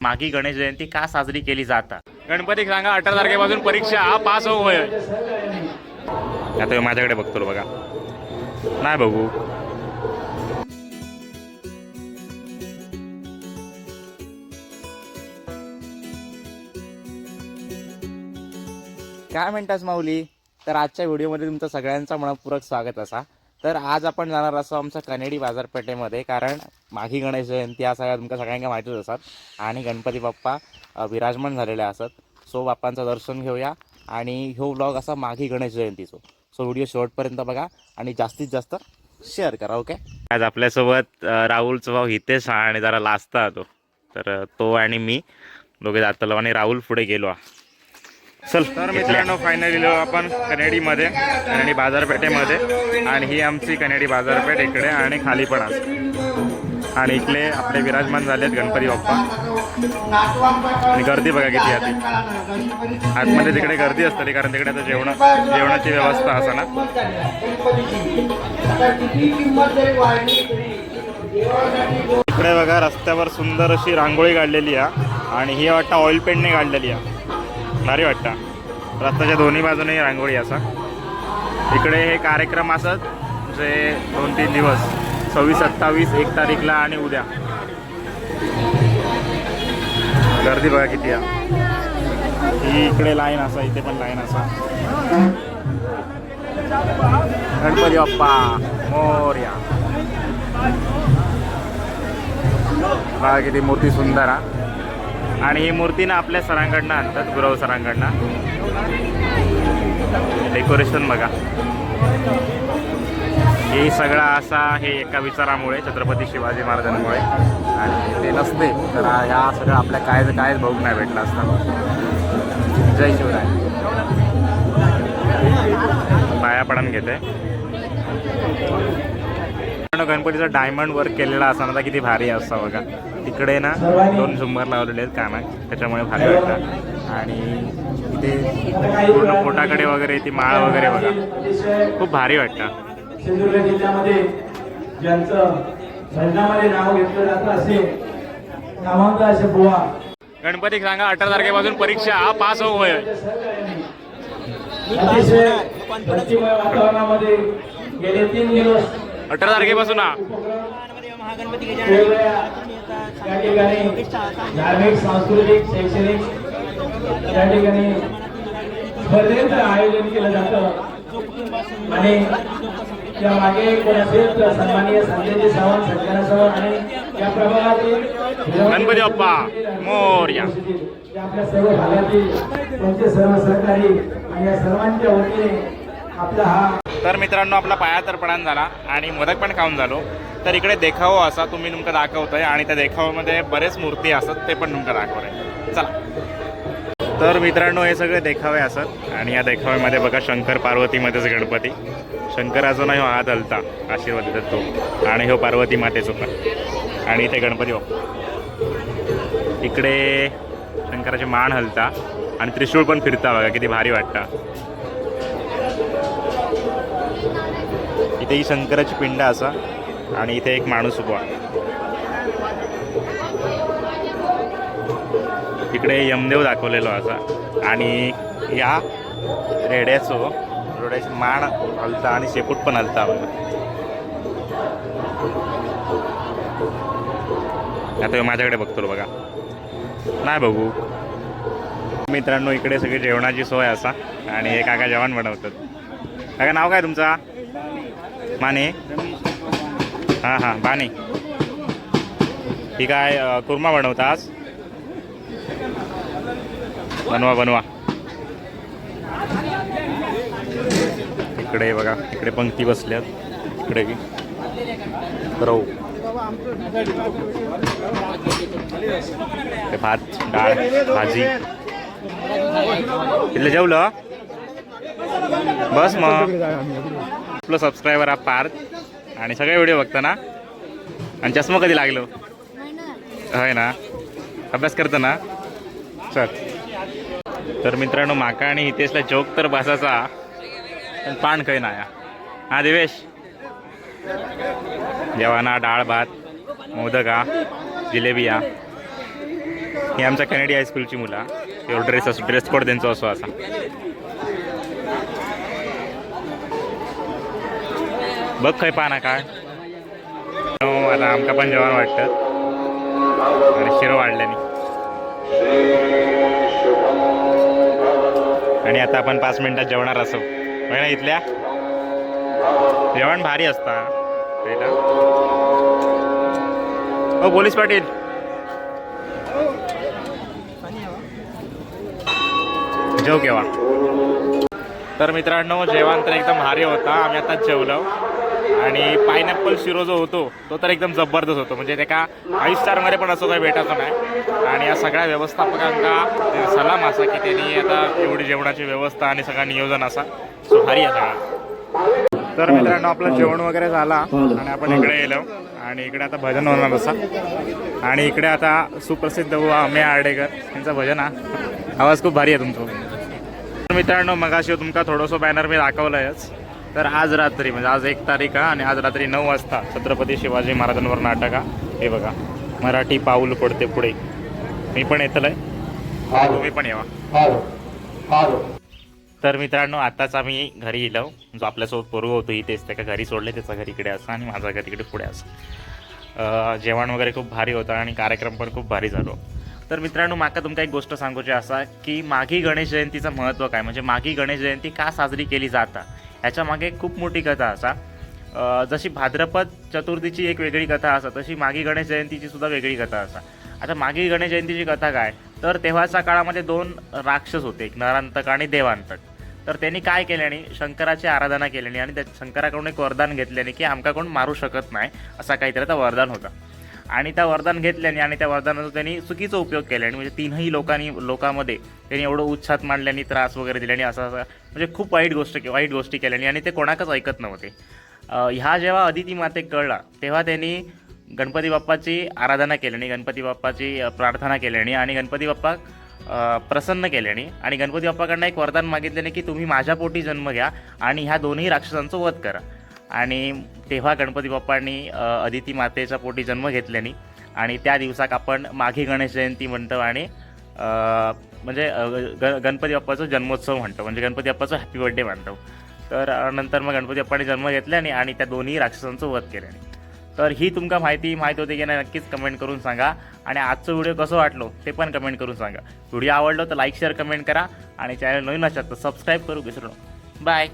मागी गणेश जयंती का साजरी केली जातात गणपती सांगा अठरा तारखेपासून परीक्षा पास हो होय. आता ह्यो माझ्याकडे बघतो बघा. नाही बघू. काय म्हणतास माऊली? तर आजच्या व्हिडिओमध्ये तुमचं सगळ्यांचं मनपूर्वक स्वागत असा. तर आज आपण जाणार असो आमच्या कनेडी बाजारपेठेमध्ये कारण माघी गणेश जयंती या सगळ्या तुमच्या सगळ्यांना माहितीच असतात. आणि गणपती बाप्पा विराजमान झालेले असत सो बाप्पांचं दर्शन घेऊया. आणि ह्यो ब्लॉग असा माघी गणेश जयंतीचो. सो व्हिडिओ शेवटपर्यंत बघा आणि जास्तीत जास्त शेअर करा ओके आज आपल्यासोबत राहुलचं राहुलचा भाऊ हितेश हा आणि जरा लाजता तो. तर तो आणि मी दोघे जातलो आणि राहुल पुढे गेलो. हा. चल. तर मित्रांनो फायनली आपण कनेडीमध्ये कनेडी बाजारपेठेमध्ये. आणि ही आमची कनेडी बाजारपेठ इकडे आणि खाली पण असते आणि इथले आपले विराजमान झालेत गणपती बाप्पा. आणि गर्दी बघा किती आधी आतमध्ये तिकडे गर्दी असते कारण तिकडे आता जेवण जेवणाची व्यवस्था असं ना. इकडे बघा रस्त्यावर सुंदर अशी रांगोळी काढलेली आहे. आणि ही वाटतं ऑइल पेंटने काढलेली आहे. भारी वाटतं. रस्त्याच्या दोन्ही बाजूने रांगोळी असा. इकडे हे कार्यक्रम असत जे दोन तीन दिवस सव्वीस सत्तावीस एक तारीखला आणि उद्या. गर्दी बघा किती आहे. ही इकडे लाईन असा इथे पण लाईन असा. गणपती बाप्पा मोर्या. बघा किती मूर्ती सुंदर हा. आणि ही मूर्ती ना आपल्या सरांकडनं आणतात गुरव सरांकडनं. डेकोरेशन बघा. हे सगळा असा हे एका विचारामुळे छत्रपती शिवाजी महाराजांमुळे. आणि ते नसते तर ह्या सगळं आपल्या काय कायच भोग नाही भेटला असता. जय शिवराय. पाया पडून घेते. पण गणपतीचा डायमंड वर्क केलेला असताना आता किती भारी असता बघा. तिकडे ना दोन झुंबर लावलेले आहेत कानात त्याच्यामुळे भारी वाटतं. आणि इथे पूर्ण पोटाकडे वगैरे ती माळ वगैरे बघा. खूप भारी वाटतं. सिंधुदुर्ग जिल्ह्यामध्ये ज्यांचं भजनामध्ये नाव घेतलं जातं असे नामांत असे बुवा. गणपती सांगा अठरा तारखेपासून परीक्षा हा पास हो होय. अतिशय वातावरणामध्ये गेले तीन दिवस अठरा तारखेपासून हा धार्मिक सांस्कृतिक शैक्षणिक या ठिकाणी स्पर्धेचं आयोजन केलं जातं आणि त्या मागे कोण असेल तर सन्माननीय संजयजी सावंत संजना सावंत आणि या प्रभागातील गणपती बाप्पा मोरया. आपल्या सर्व भागातील त्यांचे सर्व सहकारी आणि या सर्वांच्या वतीने आपला हा तर मित्रांनो आपला पाया तर पडान झाला आणि मोदक पण खाऊन झालो. तर इकडे देखावो असा तुम्ही तुमका दाखवतोय आणि त्या देखावामध्ये बरेच मूर्ती असत ते पण तुमका दाखवताय चला. तर मित्रांनो हे सगळे देखावे असत आणि या देखाव्यामध्ये बघा शंकर पार्वतीमध्येच गणपती. शंकराचा नाही हो हात हलता आशीर्वाद देतात तो. आणि हो पार्वती मातेचो पण. आणि इथे गणपती बाप्पा इकडे शंकराचे मान हलता आणि त्रिशूळ पण फिरता बघा किती भारी वाटतं. इथे ही शंकराची पिंड असा आणि इथे एक माणूस उभा. इकडे यमदेव दाखवलेलो असा. आणि या रेड्याचो रेड्याची माण हलता आणि शेपूट पण हलता बघा. आता ह्यो माझ्याकडे बघतो बघा. नाही बघू. मित्रांनो इकडे सगळी जेवणाची सोय असा आणि हे काका जेवण बनवतात. काका नाव काय तुमचा? माने? हां हां बाने ही काय कुर्मा बनवता आज? बनवा बनवा. इकडे बघा इकडे पंक्ती बसल्यात. इकडे की भात डाळ भाजी. इथलं जेवलं? बस मग. आपलं सबस्क्रायबर हा पार्थ आणि सगळे व्हिडिओ बघता ना आणि चष्मा कधी लागलो? होय ना. अभ्यास करतो ना चल. तर मित्रांनो माका आणि हितेशला जोक तर बसायचा. पण पान खय ना हा दिवेश. जेवणा डाळ भात मोदक हा. जिलेबी हा. ही आमच्या कॅनेडी हायस्कूलची मुलं. एवढं ड्रेस असो ड्रेस कोड त्यांचा असो असा. बघ खंय पाना काय. हो, आता आमका पण जेवण वाटतं. आणि शिरो वाढल्याने आणि आता आपण पाच मिनिटात जेवणार असो. होय ना इथल्या? जेवण भारी असता पहिला हो पोलीस पाटील. जेव केव्हा? तर मित्रांनो जेवण तर एकदम भारी होता. आम्ही आता जेवलो. आणि पायनॅपल शिरो जो होतो तो तर एकदम जबरदस्त होतो. म्हणजे त्या फाईव्ह स्टारमध्ये पण असं काही भेटायचं नाही. आणि या सगळ्या व्यवस्थापकांना सलाम असा की त्यांनी आता एवढी जेवणाची व्यवस्था आणि सगळं नियोजन असा सो भारी आहे. तर मित्रांनो आपलं जेवण वगैरे झाला आणि आपण इकडे गेलो. आणि इकडे आता भजन होणार असा. आणि इकडे आता सुप्रसिद्ध व आर्डेकर. यांचं भजन हा. आवाज खूप भारी आहे तुमचा. तर मित्रांनो मगाशी तुमका थोडंसं बॅनर मी दाखवलंयच. तर आज रात्री म्हणजे आज एक तारीख हा आणि आज रात्री नऊ वाजता छत्रपती शिवाजी महाराजांवर नाटक हा हे बघा मराठी पाऊल पडते पुढे. मी पण येतलंय. तुम्ही पण येवा. तर मित्रांनो आताच आम्ही घरी गेलो. जो आपल्यासोबत पोरगं होतो इथेच त्या घरी सोडले. त्याचा घरी इकडे असं आणि माझा घरी इकडे पुढे असं. जेवण वगैरे खूप भारी होतं आणि कार्यक्रम पण खूप भारी झालो. तर मित्रांनो माका तुमका एक गोष्ट सांगूची असा की मागी गणेश जयंतीचं महत्त्व काय? म्हणजे मागी गणेश जयंती का साजरी केली जाता? ह्याच्या मागे खूप मोठी कथा असा. जशी भाद्रपद चतुर्थीची एक वेगळी कथा असा तशी मागी गणेश जयंतीची सुद्धा वेगळी कथा असा. आता मागी गणेश जयंतीची कथा काय? तर तेव्हाच्या काळामध्ये दोन राक्षस होते एक नरांतक आणि देवांतक. तर त्यांनी काय केल्याने शंकराची आराधना केल्याने आणि त्या शंकराकडून एक वरदान घेतल्याने की आमका कोण मारू शकत नाही असा काहीतरी आता वरदान होता. आणि त्या वरदान घेतल्याने आणि त्या वरदानाचा त्यांनी चुकीचा उपयोग केल्याने म्हणजे तीनही लोकांनी लोकांमध्ये त्यांनी एवढं उच्छात मांडल्याने त्रास वगैरे दिल्याने असं असं म्हणजे खूप वाईट गोष्ट वाईट गोष्टी केल्याने आणि ते कोणाकच ऐकत नव्हते. ह्या जेव्हा अदिती मातेक कळला तेव्हा त्यांनी गणपती बाप्पाची आराधना केल्याने गणपती बाप्पाची प्रार्थना केल्याने आणि गणपती बाप्पा प्रसन्न केल्याने आणि गणपती बाप्पाकडनं एक वरदान मागितल्याने की तुम्ही माझ्या पोटी जन्म घ्या आणि ह्या दोन्ही राक्षसांचं वध करा. आणि तेव्हा गणपती बाप्पांनी अदिती मातेच्या पोटी जन्म घेतल्याने आणि त्या दिवसाक आपण माघी गणेश जयंती म्हणतो आणि म्हणजे ग गणपती बाप्पाचा जन्मोत्सव म्हणतो. म्हणजे गणपती बाप्पाचं हॅपी बर्थडे म्हणतो तर नंतर मग गणपती बाप्पाने जन्म घेतल्याने आणि त्या दोन्ही राक्षसांचं वध केल्याने. तर ही तुमका माहिती माहीत होती की नाही नक्कीच कमेंट करून सांगा. आणि आजचं व्हिडिओ कसं वाटलो ते पण कमेंट करून सांगा. व्हिडिओ आवडलो तर लाईक शेअर कमेंट करा. आणि चॅनल नवीन असतात तर सबस्क्राईब करू विसरू बाय